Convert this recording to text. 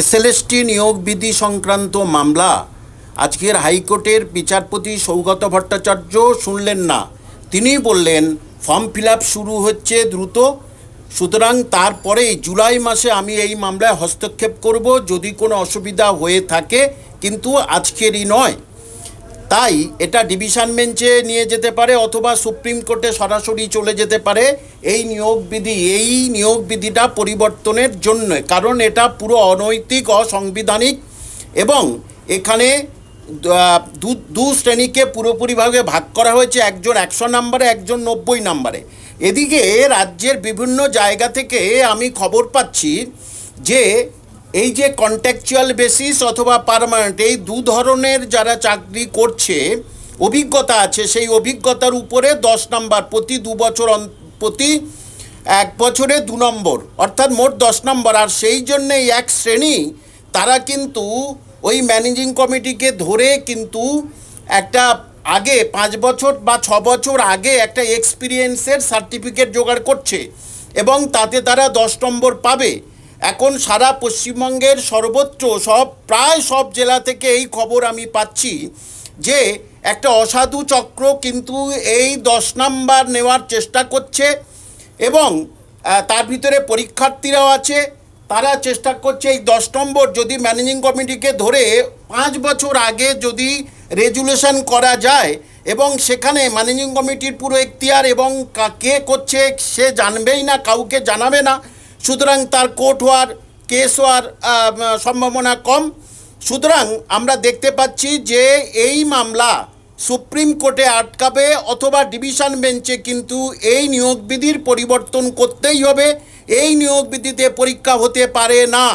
SLST নিয়োগ বিধি সংক্রান্ত মামলা। আজকের হাইকোর্টের বিচারপতি সৌগত ভট্টাচার্য শুনলেন না। তিনি বললেন, ফর্ম ফিল শুরু হচ্ছে দ্রুত। সুতরাং তারপরেই জুলাই মাসে আমি এই মামলায় হস্তক্ষেপ করব। যদি কোনো অসুবিধা হয়ে থাকে, কিন্তু আজকেরই নয়। তাই এটা ডিভিশন বেঞ্চে নিয়ে যেতে পারে অথবা সুপ্রিম কোর্টে সরাসরি চলে যেতে পারে। এই নিয়োগ বিধি এই নিয়োগ বিধিটা পরিবর্তনের জন্য, কারণ এটা পুরো অনৈতিক, অসাংবিধানিক এবং এখানে দু শ্রেণীকে পুরোপুরিভাবে ভাগ করা হয়েছে, একজন একশো নাম্বারে, একজন নব্বই নাম্বারে। এদিকে রাজ্যের বিভিন্ন জায়গা থেকে আমি খবর পাচ্ছি যে এই যে কন্ট্যাকচুয়াল বেসিস অথবা পার্মানেন্ট এই দু ধরনের যারা চাকরি করছে, অভিজ্ঞতা আছে, সেই অভিজ্ঞতার উপরে দশ নম্বর প্রতি দু বছর প্রতি এক বছরে দু নম্বর, অর্থাৎ মোট দশ নম্বর। আর সেই জন্যে এক শ্রেণি, তারা কিন্তু ওই ম্যানেজিং কমিটিকে ধরে কিন্তু একটা আগে, পাঁচ বছর বা ছ বছর আগে একটা এক্সপিরিয়েন্সের সার্টিফিকেট জোগাড় করছে এবং তাতে তারা দশ নম্বর পাবে। এখন সারা পশ্চিমবঙ্গের সর্বত্র সব, প্রায় সব জেলা থেকে এই খবর আমি পাচ্ছি যে একটা অসাধু চক্র কিন্তু এই দশ নাম্বার নেওয়ার চেষ্টা করছে এবং তার ভিতরে পরীক্ষার্থীরাও আছে। তারা চেষ্টা করছে এই দশ নম্বর যদি ম্যানেজিং কমিটিকে ধরে পাঁচ বছর আগে যদি রেজুলেশন করা যায় এবং সেখানে ম্যানেজিং কমিটির পুরো এখতিয়ার এবং কে করছে সে জানবেই না, কাউকে জানাবে না সুতরাং তার কোর্ট হওয়ার কেস হওয়ার সম্ভাবনা কম। সুতরাং আমরা দেখতে পাচ্ছি যে এই মামলা সুপ্রিম কোর্টে আটকাবে অথবা ডিভিশন বেঞ্চে কিন্তু এই নিয়োগ বিধির পরিবর্তন করতেই হবে। এই নিয়োগবিধিতে পরীক্ষা হতে পারে না।